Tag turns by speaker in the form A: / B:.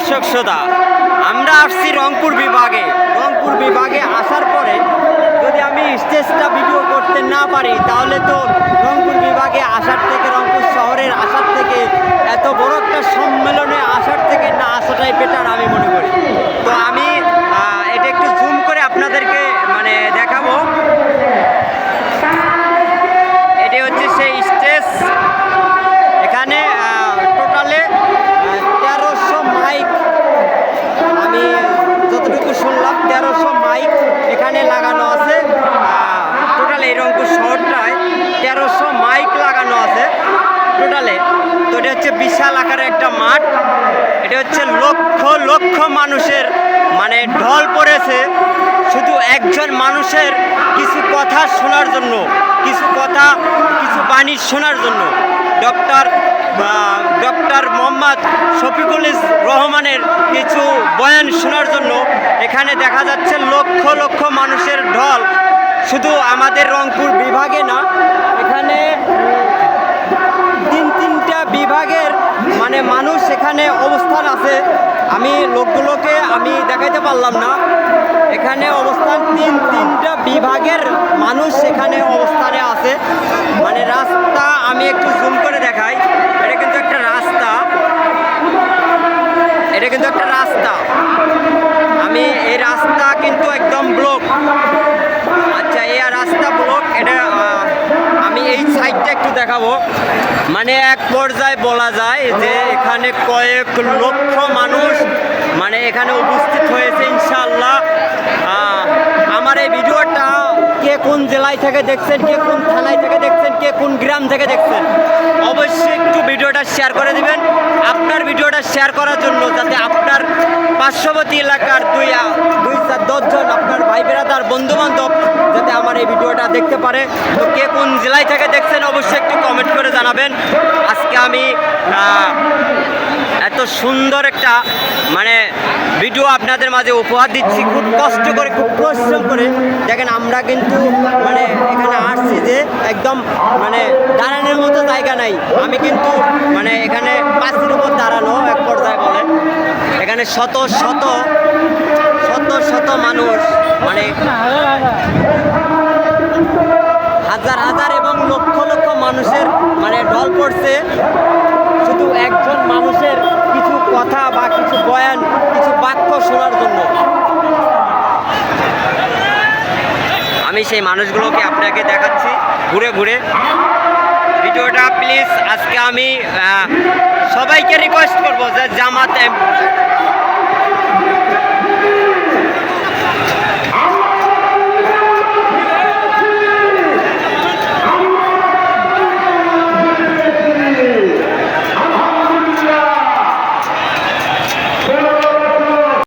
A: দর্শক শ্রোতা, আমরা আসছি রংপুর বিভাগে। রংপুর বিভাগে আসার পরে যদি আমি স্টেজটা ভিডিও করতে না পারি, তাহলে তো রংপুর বিভাগে আসার থেকে রংপুর শহরের আসার থেকে এত বড় একটা সম্মেলনে আসার থেকে না আসাটাই বেটার আমি মনে করি তো আমি আহ, এটা একটু জুম করে আপনাদেরকে মানে দেখাবো এটি হচ্ছে সেই স্টেজ এখানে টোটালে তেরোশো মাইক আমি যতটুকু শুনলাম তেরোশো মাইক এখানে লাগানো আছে টোটালে এই রংপুর শহরটায় তেরোশো মাইক লাগানো আছে টোটালে। তো এটা হচ্ছে বিশাল আকারের একটা মাঠ। এটা হচ্ছে লক্ষ লক্ষ মানুষের মানে ঢল পড়েছে। শুধু একজন মানুষের কিছু কথা শোনার জন্য, কিছু কথা, কিছু বাণী শোনার জন্য। ডক্টর ডক্টর মোহাম্মদ শফিকুল রহমানের কিছু বয়ান শোনার জন্য এখানে দেখা যাচ্ছে লক্ষ লক্ষ মানুষের ঢল। শুধু আমাদের রংপুর বিভাগে না, এখানে তিন তিনটা বিভাগের মানে মানুষ, সেখানে অবস্থান আছে। আমি লোকগুলোকে আমি দেখাইতে পারলাম না। এখানে অবস্থান তিন, তিনটা বিভাগের মানুষ সেখানে অবস্থানে আছে। মানে রাস্তা আমি একটু জুম করে দেখাই। এটা কিন্তু একটা রাস্তা। এটা কিন্তু একটা রাস্তা। এই একটু দেখাবো। মানে এক পর্যায়ে বলা যায় যে এখানে কয়েক লক্ষ মানুষ মানে এখানে উপস্থিত হয়েছে ইনশাআল্লাহ। আমার এই ভিডিওটা কে কোন জেলায় থেকে দেখছেন, কে কোন থানায় থেকে দেখছেন, কে কোন গ্রাম থেকে দেখছেন, অবশ্যই একটু ভিডিওটা শেয়ার করে দিবেন। আপনার ভিডিওটা শেয়ার করার জন্য যাতে আপনার পার্শ্ববর্তী এলাকার দুই দুই চার দশজন আপনার ভাই বেড়াদার বন্ধু বান্ধব যাতে আমার এই ভিডিওটা দেখতে পারে। তো কে কোন জেলায় থেকে দেখছেন অবশ্যই একটু কমেন্ট করে জানাবেন। আজকে আমি এত সুন্দর একটা মানে ভিডিও আপনাদের মাঝে উপহার দিচ্ছি। খুব কষ্ট করে, খুব পরিশ্রম করে। দেখেন, আমরা কিন্তু মানে এখানে আসছি যে একদম মানে দাঁড়ানোর মতো জায়গা নাই। আমি কিন্তু মানে এখানে পাঁচের উপর দাঁড়ানো, এক পর্যায়ে বলে এখানে শত শত শত শত মানুষ মানে হাজার হাজার এবং লক্ষ লক্ষ মানুষের করছে। পড়ছে শুধু একজন মানুষের কিছু কথা বা কিছু বয়ান, কিছু বাক্য শোনার জন্য। আমি সেই মানুষগুলোকে আপনাকে দেখাচ্ছি। ঘুরে ঘুরে। ভিডিওটা প্লিজ আজকে আমি সবাইকে রিকোয়েস্ট করব যে জামাত